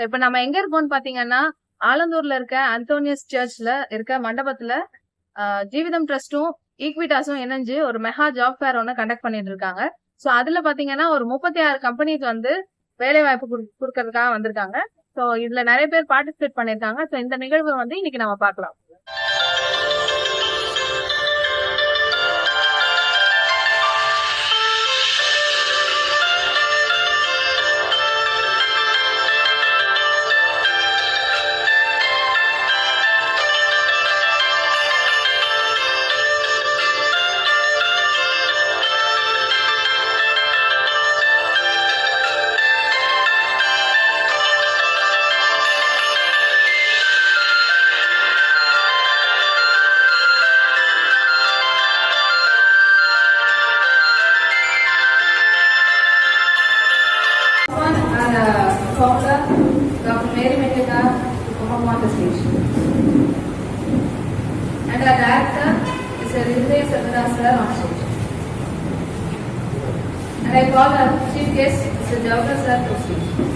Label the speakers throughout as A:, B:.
A: இப்ப நம்ம எங்க இருக்கோம்னு பாத்தீங்கன்னா ஆலந்தூர்ல இருக்க அந்தோனியஸ் சர்ச்ல இருக்க மண்டபத்துல ஜீவிதம் ட்ரஸ்டும் ஈக்விட்டாஸும் இணைஞ்சு ஒரு மெகா ஜாப் ஃபேர் ஒன்று கண்டக்ட் பண்ணிட்டு இருக்காங்க ஸோ அதுல பாத்தீங்கன்னா ஒரு முப்பத்தி ஆறு கம்பெனிஸ் வந்து வேலை வாய்ப்பு கொடுக்கறதுக்காக வந்திருக்காங்க. ஸோ இதுல நிறைய பேர் பார்ட்டிசிபேட் பண்ணிருக்காங்க. ஸோ இந்த நிகழ்வு வந்து இன்னைக்கு நம்ம பார்க்கலாம்.
B: station. And at that time is a railway Sadarasara on station. And I called our chief guest, Mr. Jawahar Sir, to station.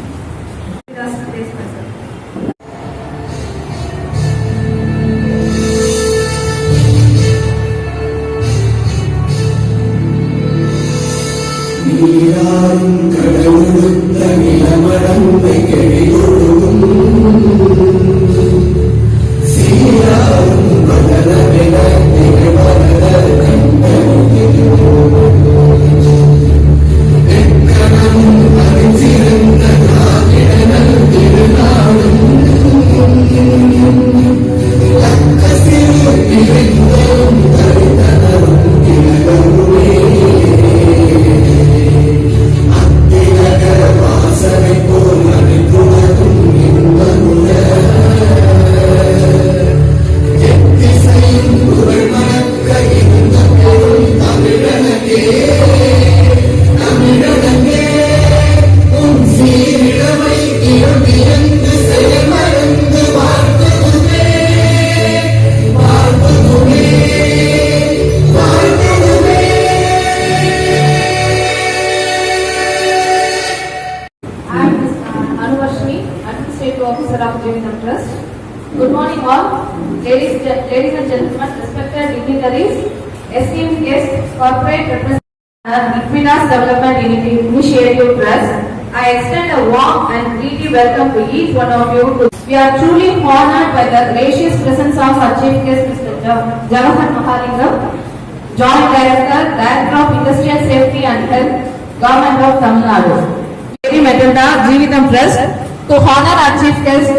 B: கடவுள் நிலமரம் கையடியோடு esteemed guests, corporate representatives, Equitas Development Initiative Trust. I extend a warm and greedy welcome to each one of you. We are truly honored by the gracious presence of our chief guest, Mr. Ja- Jawahar Mahalingam, Joint Director, Director of Industrial Safety and Health, Government of Tamil Nadu. Lady Matilda Jeevitam Trust to honor our chief guest,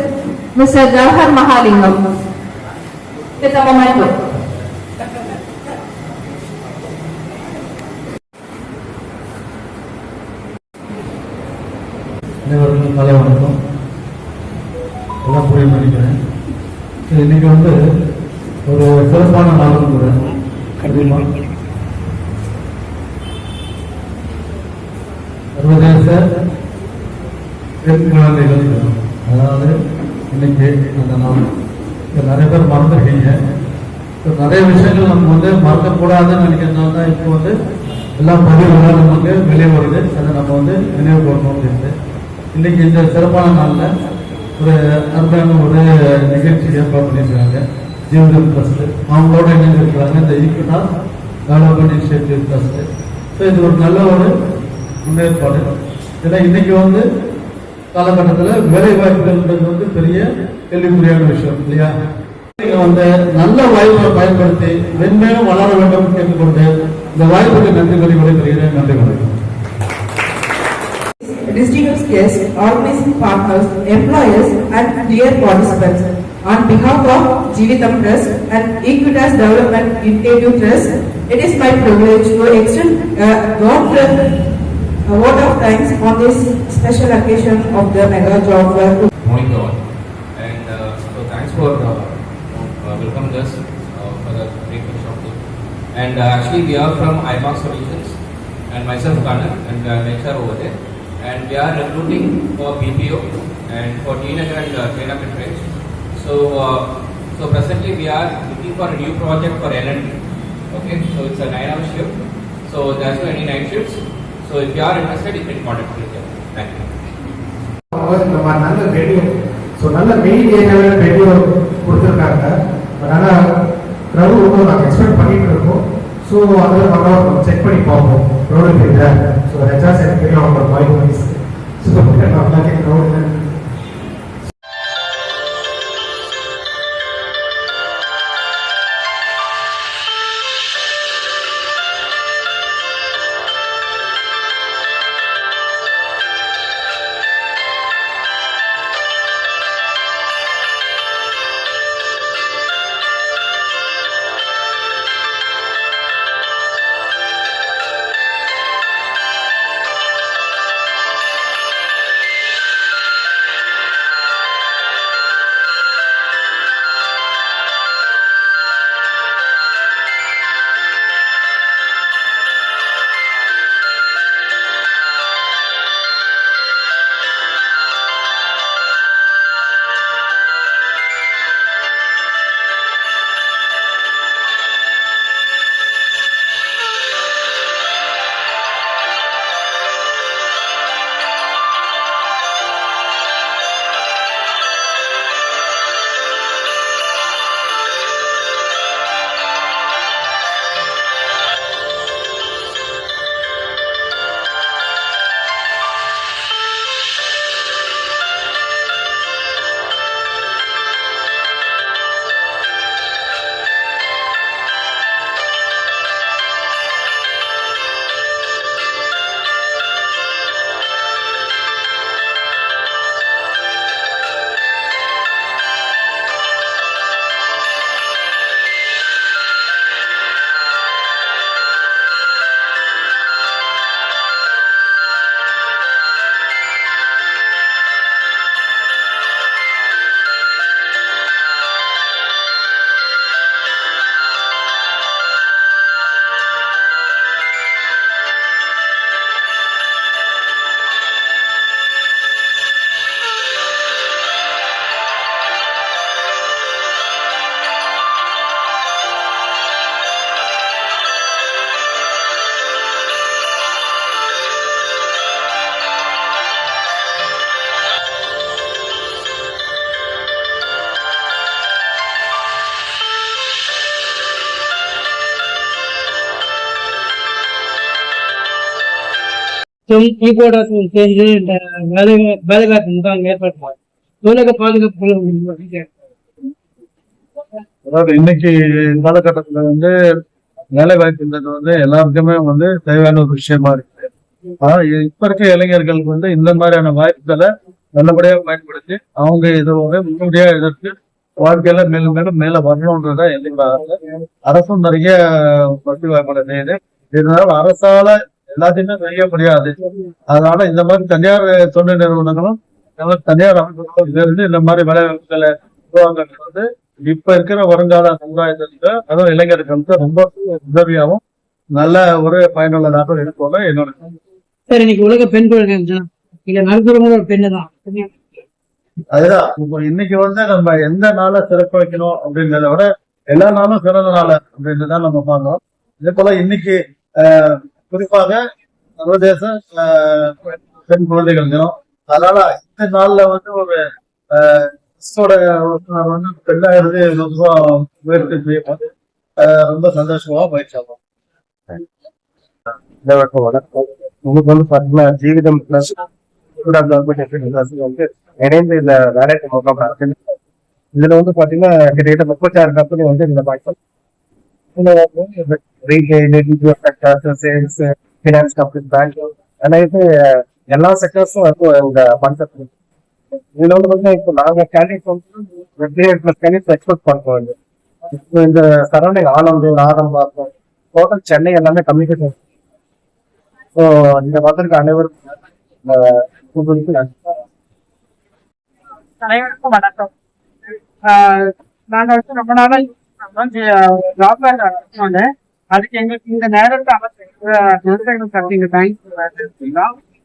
B: Mr. Jawahar Mahalingam. With a memento.
C: அனைவருக்கும் காலை வணக்கம். எல்லாம் புரிய நினைக்கிறேன். இன்னைக்கு வந்து ஒரு சிறப்பான நாளும் கூட. சர்வதேச பெண் குழந்தைகள். அதாவது இன்னைக்கு அந்த நாள். இது நிறைய பேர் மறந்துருக்கீங்க இப்ப நிறைய விஷயங்கள் நம்ம வந்து மறக்கக்கூடாதுன்னு நினைக்கிறதுனால தான் இப்போ வந்து எல்லா பதிவுகளும் நமக்கு வெளியே வருது. அதை நம்ம வந்து நினைவு கூறணும் அப்படின்ட்டு இன்னைக்கு இந்த சிறப்பான நாளில் ஒரு அருமையான ஒரு நிகழ்ச்சி ஏற்பாடு பண்ணியிருக்காங்க ஜீவன் ட்ரஸ்ட். அவங்களோட இணைந்திருக்கிறாங்க இந்த ஈக்குனா டெவலப்மெண்ட் இனிஷியேட்டிவ் ட்ரஸ்ட். ஸோ இது ஒரு நல்ல ஒரு முன்னேற்பாடு. ஏன்னா இன்னைக்கு வந்து காலகட்டத்தில் வேலை வாய்ப்புகள்ன்றது வந்து பெரிய கேள்விக்குறியான விஷயம் இல்லையா? நீங்க வந்து நல்ல வாய்ப்பை பயன்படுத்தி மென்மேலும் வளர வேண்டும் கேட்டுக்கொண்டு இந்த வாய்ப்புக்கு நன்றி கூறி விடைபெறுகிறேன். நன்றி வணக்கம்.
D: Distinguished guests, organizing partners, employers, and dear participants. On behalf of Jeevitam Trust and Equitas Development Initiative Trust, it is my privilege to extend a warm vote of thanks on this special occasion of the mega job fair.
E: morning all. And uh, so thanks for uh, uh, welcoming us uh, for the great workshop. And uh, actually we are from IMAX Solutions and myself Kanan and uh, HR over there. And we are recruiting for BPO and for teenager and uh, trainer trades. So uh, so presently we are looking for a new project for L&D. Okay, so it's a nine hour shift. So there's no any night shifts. So if you are interested, you can contact me. Thank you.
F: பார்க்கும்போது இந்த மாதிரி நல்ல வெடியோ so நல்ல main ஏரியாவில் வெடியோ கொடுத்துருக்காங்க அதனால் crowd ரொம்ப நாங்கள் எக்ஸ்பெக்ட் பண்ணிட்டு இருக்கோம் ஸோ அதில் நம்ம செக் பண்ணி பார்ப்போம் க்ரௌடு இல்லை ஸோ ஹெச்ஆர் எனக்கு தெரியும் அவங்களோட வாய்ஸ் வாய்ஸ் ஸோ நல்லா க்ரௌடு
G: சேர்ந்து இந்த வேலை வேலைவாய்ப்பு முகாம் ஏற்பாடு பண்ணாங்க. உலக பாதுகாப்பு
H: அதாவது இன்னைக்கு காலகட்டத்துல வந்து வேலை வாய்ப்புன்றது வந்து எல்லாருக்குமே வந்து தேவையான ஒரு விஷயமா இருக்கு ஆனா இப்ப இருக்க இளைஞர்களுக்கு வந்து இந்த மாதிரியான வாய்ப்புகளை நல்லபடியா பயன்படுத்தி அவங்க இதை வந்து முன்னோடியா எதிர்த்து வாழ்க்கையில மேலும் மேலும் மேல வரணுன்றத எங்களோட அரசும் நிறைய வசதி வாய்ப்புகளை செய்யுது இதனால அரசால எல்லாத்தையுமே செய்ய முடியாது. அதனால இந்த மாதிரி தனியார் தொண்டு நிறுவனங்களும் தனியார் அமைப்புகளும் இருந்து இந்த மாதிரி வேலை வாய்ப்புகளை உருவாக்குறது வந்து இப்ப இருக்கிற வருங்கால சமுதாயத்திற்கு அதுவும் இளைஞர்களுக்கு ரொம்ப உதவியாகவும் நல்ல ஒரு பயனுள்ளதாக இருக்கும் என்னோட
G: சார் இன்னைக்கு உலக பெண் குழந்தை ஒரு பெண்ணு தான்
H: அதுதான். இப்போ இன்னைக்கு வந்து நம்ம எந்த நாளை சிறப்பு வைக்கணும் அப்படின்றத விட எல்லா நாளும் சிறந்த நாள் அப்படின்றத நம்ம பார்க்கணும் இதே போல இன்னைக்கு குறிப்பாக சர்வதேச ஆஹ், பெண் குழந்தைகள் தினம். அதனால இந்த நாள்ல வந்து ஒரு ஆஹ், உறுப்பினர் வந்து பெண்ணாகிறது இருந்து ரொம்ப முயற்சி செய்யும்போது ஆஹ், ரொம்ப சந்தோஷமா பயிற்சி ஆகும்
F: வணக்கம் உங்களுக்கு வந்து பாத்தீங்கன்னா ஜீவிதம் பிளஸ் வந்து இணைந்து இந்த வேலைக்கு முகாம் இதுல வந்து பாத்தீங்கன்னா கிட்டத்தட்ட முப்பத்தாறு கம்பெனி வந்து இந்த பாய்ச்சல் இதுல வந்து retail sales finance company bank அனைத்து எல்லா செக்டர்ஸும் இருக்கும் இந்த பண்றது இதுல வந்து பாத்தீங்கன்னா இப்போ நாங்க கேண்டிடேட் வந்து வெற்றி பிளஸ் கேண்டிடேட் எக்ஸ்போர்ட் பண்றோம் இப்போ இந்த சரௌண்டிங் ஆனந்தம் ஆரம்பம் டோட்டல் சென்னை எல்லாமே கம்யூனிகேஷன் ஸோ இந்த வந்திருக்க அனைவருக்கும் அஹ், உங்களுக்கு நன்றி.
G: அனைவருக்கும் வணக்கம் ஆஹ் நாங்க வந்து ரொம்ப நாளா ஜாப் நடத்துவாங்க அதுக்கு எங்களுக்கு இந்த நேரத்தை அமைச்சு அப்படிங்கிற தேங்க்ஸ்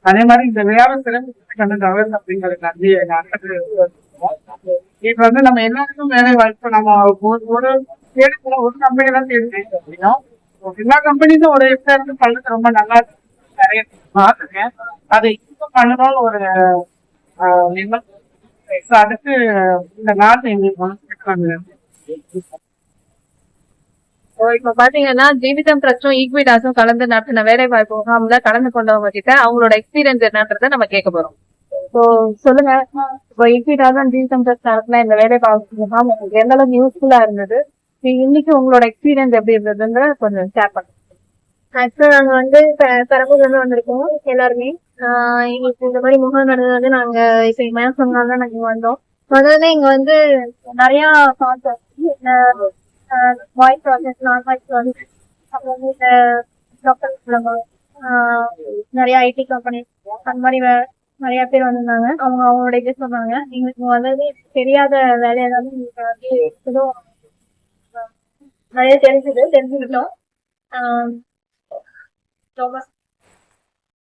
G: அதே மாதிரி இந்த வேற சிறப்பு கண்டு அவர்ஸ் அப்படிங்கிற நன்றி இப்ப வந்து நம்ம எல்லாருக்கும் வேலை வாய்ப்பு நம்ம ஒரு ஒரு தேடி ஒரு கம்பெனி தான் தேடி அப்படின்னா எல்லா கம்பெனியும் ஒரு இடத்துல இருந்து பண்றது ரொம்ப நல்லா நிறைய பார்த்துருக்கேன். அதை இப்போ பண்ணணும்னு ஒரு அடுத்து அதுக்கு இந்த நாட்டு எங்களுக்கு வந்து
B: So, இப்ப பாத்தீங்கன்னா ஜீவிதம் ட்ரஸ்டும் ஈக்விடாஸும் கலந்து நடத்தின வேலை வாய்ப்பு முகாம்ல கலந்து கொண்டவங்க கிட்ட அவங்களோட எக்ஸ்பீரியன்ஸ் என்னன்றத நம்ம கேட்க போறோம். ஸோ சொல்லுங்க. இப்போ ஈக்விடாஸும் ஜீவிதம் ட்ரஸ்ட் நடத்தின இந்த வேலை வாய்ப்பு முகாம் உங்களுக்கு எந்த அளவுக்கு யூஸ்ஃபுல்லா இருந்தது? இன்னைக்கு உங்களோட எக்ஸ்பீரியன்ஸ் எப்படி இருந்ததுன்ற கொஞ்சம் ஷேர் பண்ணுங்க.
I: ஆக்சுவலா நாங்க வந்து பெ- பெரம்பூர்ல இருந்து வந்திருக்கோம் எல்லாருமே. ஆஹ் எங்களுக்கு இந்த மாதிரி முகாம் நடந்தது வந்து நாங்க இப்ப மேம் சொன்னால்தான் நாங்க வந்தோம். முதல்ல இங்க வந்து நிறைய concept voice process normal project process அப்புறம் வந்து இந்த டாக்டர் நிறைய ஐடி கம்பெனி அந்த மாதிரி வே- நிறைய பேர் வந்திருந்தாங்க அவங்க அவங்களோட இது சொன்னாங்க எங்களுக்கு வந்தது தெரியாத வேலை ஏதாவது எங்களுக்கு வந்து ஏதோ நிறைய தெரிஞ்சது தெரிஞ்சுக்கிட்டோம்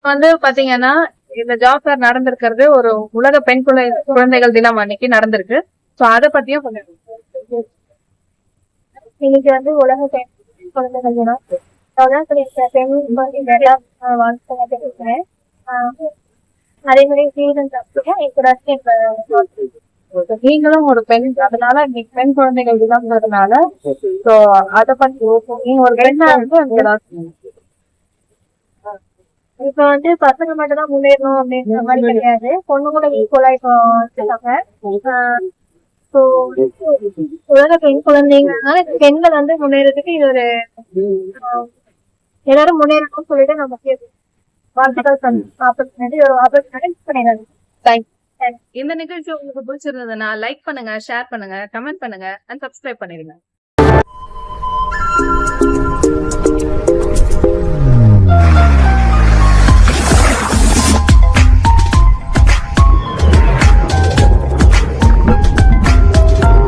B: வந்து பாத்தீங்கன்னா இந்த ஜாப் ஃபேர் நடந்திருக்கிறது ஒரு உலக பெண் குழந்தை குழந்தைகள் தினம் அன்னைக்கு நடந்திருக்கு. ஸோ அதை பத்தியும் கொஞ்சம்
I: இன்னைக்கு வந்து உலக பெண் குழந்தைகள் தினம். அதான் சொல்லியிருக்கேன் பெண் நிறையா வாழ்க்கை தெரிவிக்கிறேன். அதே மாதிரி சீசன் என் கூட
B: நீங்களும் ஒரு பெண் அதனால இன்னைக்கு பெண் குழந்தைகள் தினம்ன்றதுனால சோ அத பத்தி நீங்க ஒரு பெண்ணா இருந்து
I: இப்ப வந்து பசங்க மட்டும் தான் முன்னேறணும் அப்படின்ற மாதிரி கிடையாது. பொண்ணு கூட ஈக்குவலா இப்போ வச்சிருக்காங்க ஸோ உலக பெண் குழந்தைங்கனால பெண்கள் வந்து முன்னேறதுக்கு இது ஒரு எல்லாரும் முன்னேறணும்னு சொல்லிட்டு நம்ம கேட்போம் வாழ்த்துக்கள் ஆப்பர்ச்சுனிட்டி ஒரு ஆப்பர்ச்சுனிட்டி பண்ணிடுறாங்க
B: தேங்க்ஸ் இந்த நிகழ்ச்சி உங்களுக்கு பிடிச்சிருந்ததுன்னா லைக் பண்ணுங்க ஷேர் பண்ணுங்க கமெண்ட் பண்ணுங்க அண்ட் சப்ஸ்கிரைப் பண்ணிருங்க